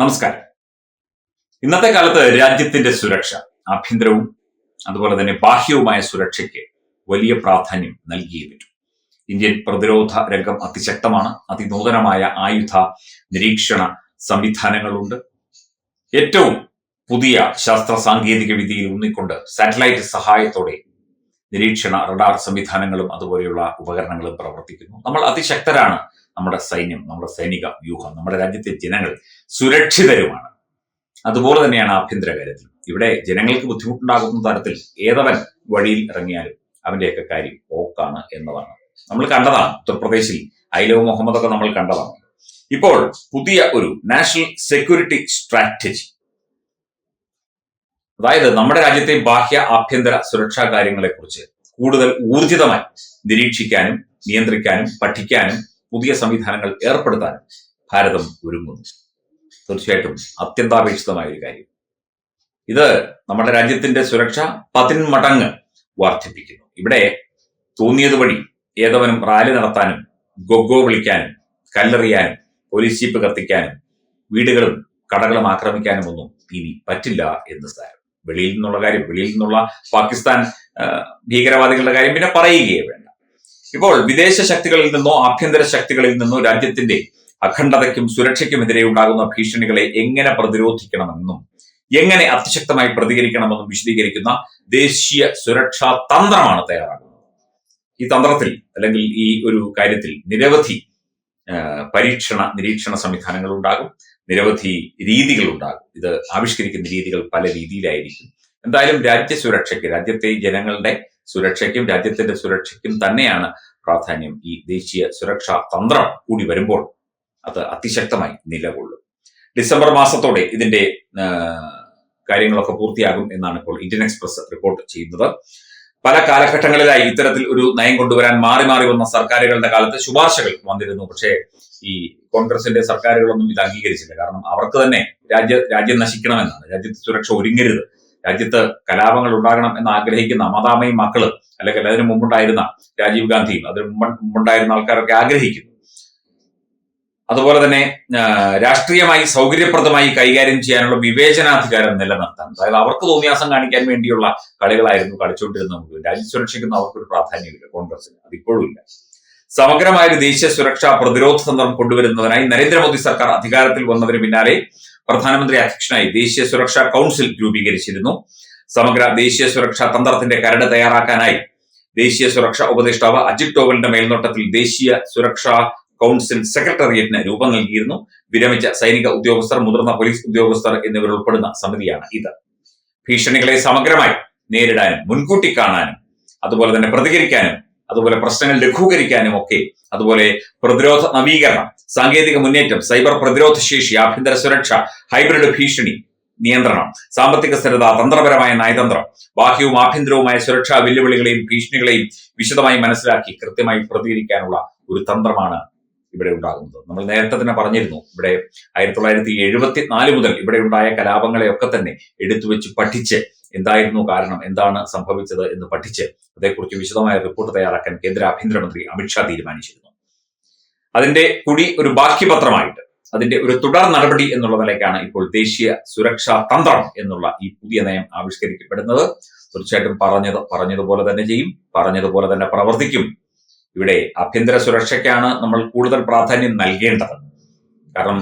നമസ്കാരം. ഇന്നത്തെ കാലത്ത് രാജ്യത്തിന്റെ സുരക്ഷ ആഭ്യന്തരവും അതുപോലെ തന്നെ ബാഹ്യവുമായ സുരക്ഷയ്ക്ക് വലിയ പ്രാധാന്യം നൽകിയേ പറ്റും. ഇന്ത്യൻ പ്രതിരോധ രംഗം അതിശക്തമാണ്. അതിനൂതനമായ ആയുധ നിരീക്ഷണ സംവിധാനങ്ങളുണ്ട്. ഏറ്റവും പുതിയ ശാസ്ത്ര സാങ്കേതിക വിദ്യയിൽ ഊന്നിക്കൊണ്ട് സാറ്റലൈറ്റ് സഹായത്തോടെ നിരീക്ഷണ റഡാർ സംവിധാനങ്ങളും അതുപോലെയുള്ള ഉപകരണങ്ങളും പ്രവർത്തിക്കുന്നു. നമ്മൾ അതിശക്തരാണ്. നമ്മുടെ സൈന്യം നമ്മുടെ സൈനിക വ്യൂഹം നമ്മുടെ രാജ്യത്തെ ജനങ്ങൾ സുരക്ഷിതരുമാണ്. അതുപോലെ തന്നെയാണ് ആഭ്യന്തര കാര്യത്തിൽ ഇവിടെ ജനങ്ങൾക്ക് ബുദ്ധിമുട്ടുണ്ടാകുന്ന തരത്തിൽ ഏതവൻ വഴിയിൽ ഇറങ്ങിയാലും അവന്റെയൊക്കെ കാര്യം ഓക്കാണ് എന്നതാണ്. നമ്മൾ കണ്ടതാണ് ഉത്തർപ്രദേശിൽ ഐലവ് മുഹമ്മദ് ഒക്കെ നമ്മൾ കണ്ടതാണ്. ഇപ്പോൾ പുതിയ ഒരു നാഷണൽ സെക്യൂരിറ്റി സ്ട്രാറ്റജി. അതായത് നമ്മുടെ രാജ്യത്തെ ബാഹ്യ ആഭ്യന്തര സുരക്ഷാ കാര്യങ്ങളെക്കുറിച്ച് കൂടുതൽ ഊർജിതമായി നിരീക്ഷിക്കാനും നിയന്ത്രിക്കാനും പഠിക്കാനും പുതിയ സംവിധാനങ്ങൾ ഏർപ്പെടുത്താൻ ഭാരതം ഒരുങ്ങുന്നു. തീർച്ചയായിട്ടും അത്യന്താപേക്ഷിതമായ ഒരു കാര്യം. ഇത് നമ്മുടെ രാജ്യത്തിന്റെ സുരക്ഷ പതിന്മടങ്ങ് വർദ്ധിപ്പിക്കുന്നു. ഇവിടെ തോന്നിയത് വഴി ഏതവനും റാലി നടത്താനും ഗൊഗോ വിളിക്കാനും കല്ലെറിയാനും പോലീസ് ജീപ്പ് കത്തിക്കാനും വീടുകളും കടകളും ആക്രമിക്കാനും ഒന്നും ഇനി പറ്റില്ല എന്ന് സാരം. വെളിയിൽ നിന്നുള്ള കാര്യം വെളിയിൽ നിന്നുള്ള പാകിസ്ഥാൻ ഭീകരവാദികളുടെ കാര്യം പിന്നെ പറയുകയേ വേണ്ട. ഇപ്പോൾ വിദേശ ശക്തികളിൽ നിന്നോ ആഭ്യന്തര ശക്തികളിൽ നിന്നോ രാജ്യത്തിന്റെ അഖണ്ഡതയ്ക്കും സുരക്ഷയ്ക്കുമെതിരെ ഉണ്ടാകുന്ന ഭീഷണികളെ എങ്ങനെ പ്രതിരോധിക്കണമെന്നും എങ്ങനെ അതിശക്തമായി പ്രതികരിക്കണമെന്നും വിശദീകരിക്കുന്ന ദേശീയ സുരക്ഷാ തന്ത്രമാണ് തയ്യാറാകുന്നത് ഈ തന്ത്രത്തിൽ അല്ലെങ്കിൽ ഈ ഒരു കാര്യത്തിൽ നിരവധി പരീക്ഷണ നിരീക്ഷണ സംവിധാനങ്ങൾ ഉണ്ടാകും നിരവധി രീതികൾ ഉണ്ടാകും. ഇത് ആവിഷ്കരിക്കുന്ന രീതികൾ പല രീതിയിലായിരിക്കും. എന്തായാലും രാജ്യസുരക്ഷയ്ക്ക് രാജ്യത്തെ ജനങ്ങളുടെ സുരക്ഷയ്ക്കും രാജ്യത്തിന്റെ സുരക്ഷയ്ക്കും തന്നെയാണ് പ്രാധാന്യം. ഈ ദേശീയ സുരക്ഷാ തന്ത്രം കൂടി വരുമ്പോൾ അത് അതിശക്തമായി നിലകൊള്ളും. ഡിസംബർ മാസത്തോടെ ഇതിന്റെ കാര്യങ്ങളൊക്കെ പൂർത്തിയാകും എന്നാണ് ഇപ്പോൾ ഇന്ത്യൻ എക്സ്പ്രസ് റിപ്പോർട്ട് ചെയ്യുന്നത്. പല കാലഘട്ടങ്ങളിലായി ഇത്തരത്തിൽ ഒരു നയം കൊണ്ടുവരാൻ മാറി മാറി വന്ന സർക്കാരുകളുടെ കാലത്ത് ശുപാർശകൾ വന്നിരുന്നു. പക്ഷേ ഈ കോൺഗ്രസിന്റെ സർക്കാരുകളൊന്നും ഇത് അംഗീകരിച്ചില്ല. കാരണം അവർക്ക് തന്നെ രാജ്യ രാജ്യം നശിക്കണമെന്നാണ്. രാജ്യത്തെ സുരക്ഷ ഒരുങ്ങരുത്. രാജ്യത്ത് കലാപങ്ങൾ ഉണ്ടാകണം എന്ന് ആഗ്രഹിക്കുന്ന മതാമയും മക്കൾ അല്ലെങ്കിൽ അതിനു മുമ്പുണ്ടായിരുന്ന രാജീവ് ഗാന്ധിയും അതിന് മുമ്പ് മുമ്പുണ്ടായിരുന്ന ആൾക്കാരൊക്കെ ആഗ്രഹിക്കുന്നു. അതുപോലെ തന്നെ രാഷ്ട്രീയമായി സൗകര്യപ്രദമായി കൈകാര്യം ചെയ്യാനുള്ള വിവേചനാധികാരം നിലനിർത്താൻ അതായത് അവർക്ക് തോന്നിയാസം കാണിക്കാൻ വേണ്ടിയുള്ള കളികളായിരുന്നു കളിച്ചുകൊണ്ടിരുന്നത് മുഴുവൻ രാജ്യസുരക്ഷയ്ക്കൊന്നും അവർക്കൊരു പ്രാധാന്യമില്ല കോൺഗ്രസിന് അതിപ്പോഴും ഇല്ല. സമഗ്രമായ ഒരു ദേശീയ സുരക്ഷാ പ്രതിരോധ തന്ത്രം കൊണ്ടുവരുന്നതിനായി നരേന്ദ്രമോദി സർക്കാർ അധികാരത്തിൽ വന്നതിന് പിന്നാലെ പ്രധാനമന്ത്രി അധ്യക്ഷനായി ദേശീയ സുരക്ഷാ കൗൺസിൽ രൂപീകരിച്ചിരുന്നു. സമഗ്ര ദേശീയ സുരക്ഷാ തന്ത്രത്തിന്റെ കരട് തയ്യാറാക്കാനായി ദേശീയ സുരക്ഷാ ഉപദേഷ്ടാവ് അജിത് ഡോവലിന്റെ മേൽനോട്ടത്തിൽ ദേശീയ സുരക്ഷാ കൗൺസിൽ സെക്രട്ടേറിയറ്റിന് രൂപം നൽകിയിരുന്നു. വിരമിച്ച സൈനിക ഉദ്യോഗസ്ഥർ മുതിർന്ന പോലീസ് ഉദ്യോഗസ്ഥർ എന്നിവർ ഉൾപ്പെടുന്ന സമിതിയാണ് ഇത്. ഭീഷണികളെ സമഗ്രമായി നേരിടാനും മുൻകൂട്ടി കാണാനും അതുപോലെ തന്നെ പ്രതികരിക്കാനും അതുപോലെ പ്രശ്നങ്ങൾ ലഘൂകരിക്കാനും ഒക്കെ അതുപോലെ പ്രതിരോധ നവീകരണം സാങ്കേതിക മുന്നേറ്റം സൈബർ പ്രതിരോധ ശേഷി ആഭ്യന്തര സുരക്ഷ ഹൈബ്രിഡ് ഭീഷണി നിയന്ത്രണം സാമ്പത്തിക സ്ഥിരത തന്ത്രപരമായ നയതന്ത്രം ബാഹ്യവും ആഭ്യന്തരവുമായ സുരക്ഷാ വെല്ലുവിളികളെയും ഭീഷണികളെയും വിശദമായി മനസ്സിലാക്കി കൃത്യമായി പ്രതികരിക്കാനുള്ള ഒരു തന്ത്രമാണ് ഇവിടെ ഉണ്ടാകുന്നത്. നമ്മൾ നേരത്തെ തന്നെ പറഞ്ഞിരുന്നു ഇവിടെ ആയിരത്തി തൊള്ളായിരത്തി എഴുപത്തി നാല് മുതൽ ഇവിടെ ഉണ്ടായ കലാപങ്ങളെയൊക്കെ തന്നെ എടുത്തു വെച്ച് പഠിച്ച് എന്തായിരുന്നു കാരണം എന്താണ് സംഭവിച്ചത് എന്ന് പഠിച്ച് അതേക്കുറിച്ച് വിശദമായ റിപ്പോർട്ട് തയ്യാറാക്കാൻ കേന്ദ്ര ആഭ്യന്തരമന്ത്രി അമിത്ഷാ തീരുമാനിച്ചിരുന്നു. അതിന്റെ കുടി ഒരു ബാക്കിപത്രമായിട്ട് അതിന്റെ ഒരു തുടർ നടപടി എന്നുള്ള നിലയ്ക്കാണ് ഇപ്പോൾ ദേശീയ സുരക്ഷാ തന്ത്രം എന്നുള്ള ഈ പുതിയ നയം ആവിഷ്കരിക്കപ്പെടുന്നത്. തീർച്ചയായിട്ടും പറഞ്ഞത് പറഞ്ഞതുപോലെ തന്നെ ചെയ്യും പറഞ്ഞതുപോലെ തന്നെ പ്രവർത്തിക്കും. ഇവിടെ ആഭ്യന്തര സുരക്ഷയ്ക്കാണ് നമ്മൾ കൂടുതൽ പ്രാധാന്യം നൽകേണ്ടത്. കാരണം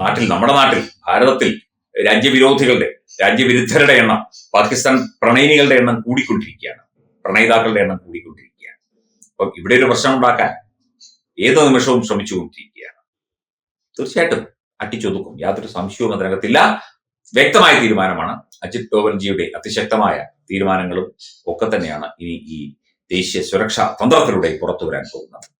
നാട്ടിൽ നമ്മുടെ നാട്ടിൽ ഭാരതത്തിൽ രാജ്യവിരോധികളുടെ രാജ്യവിരുദ്ധരുടെ എണ്ണം പാകിസ്ഥാൻ പ്രണയിനികളുടെ എണ്ണം കൂടിക്കൊണ്ടിരിക്കുകയാണ്. പ്രണയിതാക്കളുടെ എണ്ണം കൂടിക്കൊണ്ടിരിക്കുകയാണ്. അപ്പം ഇവിടെ ഒരു പ്രശ്നം ഉണ്ടാക്കാൻ ഏത് നിമിഷവും ശ്രമിച്ചുകൊണ്ടിരിക്കുകയാണ്. തീർച്ചയായിട്ടും അട്ടിച്ചൊതുക്കും. യാതൊരു സംശയവും അതിനകത്തില്ല. വ്യക്തമായ തീരുമാനമാണ്. അജിത് ഡോവൽജിയുടെ അതിശക്തമായ തീരുമാനങ്ങളും ഒക്കെ തന്നെയാണ് ഇനി ഈ ദേശീയ സുരക്ഷാ തന്ത്രത്തിലൂടെ പുറത്തു വരാൻ പോകുന്നത്.